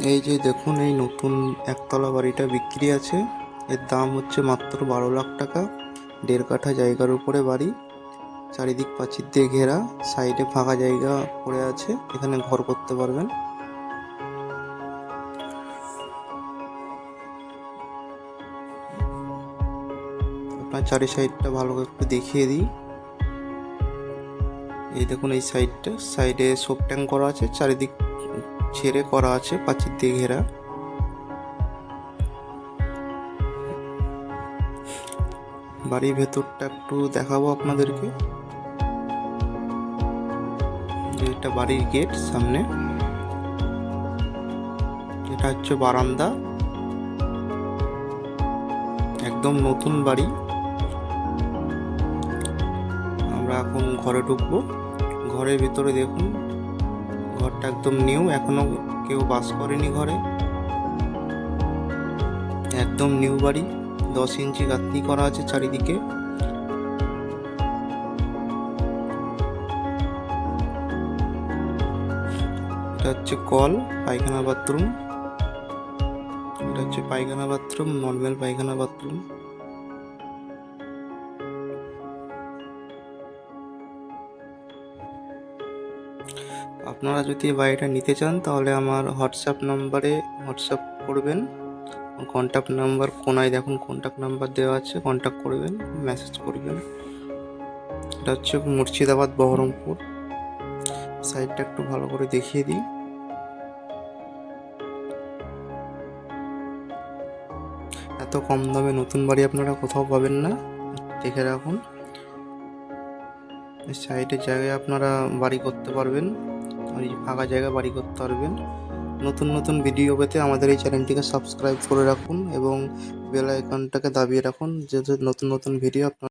এই যে দেখুন, এই নতুন একতলা বাড়িটা বিক্রি আছে। এর দাম হচ্ছে মাত্র বারো লাখ টাকা। দেড় কাঠা জায়গার উপরে বাড়ি। চারিদিক প্রাচীর দিয়ে ঘেরা। সাইডে ফাঁকা জায়গা পড়ে আছে। এখানে ঘর করতে পারবেন। আপনার চারি সাইডটা ভালো করে একটু দেখিয়ে দিই। এই দেখুন, এই সাইডটা। সাইডে সোপ ট্যাঙ্ক করা আছে। চারিদিক ছেড়ে করা আছে প্রাচীর দিয়ে ঘেরা। বাড়ির ভেতরটা একটু দেখাবো আপনাদেরকে। এটা বাড়ির গেট সামনে। এটা হচ্ছে বারান্দা। একদম নতুন বাড়ি। আমরা এখন ঘরে ঢুকবো। ঘরের ভিতরে দেখুন ঘরটা একদম নিউ এখনও কেউ বাস করেনি ঘরে। একদম নিউ বাড়ি, দশ ইঞ্চি গাঁথনি করা আছে চারিদিকে। এটা হচ্ছে কল, পায়খানা বাথরুম। এটা হচ্ছে পায়খানা বাথরুম, নর্মাল পায়খানা বাথরুম। আপনারা যদি বাড়িটা নিতে চান, তাহলে আমার হোয়াটসঅ্যাপ নাম্বারে হোয়াটসঅ্যাপ করবেন। কন্ট্যাক্ট নাম্বার কোনায় দেখুন কন্ট্যাক্ট নাম্বার দেওয়া আছে কন্ট্যাক্ট করবেন মেসেজ করবেন। এটা হচ্ছে মুর্শিদাবাদ বহরমপুর। সাইডটা একটু ভালো করে দেখিয়ে দিই। এত কম দামে নতুন বাড়ি আপনারা কোথাও পাবেন না, দেখে রাখুন। সাইডের জায়গায় আপনারা বাড়ি করতে পারবেন। ফাঁকা জায়গা বাড়ি করতে পারবেন। নতুন নতুন ভিডিও পেতে আমাদের এই চ্যানেলটিকে সাবস্ক্রাইব করে রাখুন এবং বেল আইকনটাকে দাবিয়ে রাখুন, যাতে নতুন নতুন ভিডিও আপনার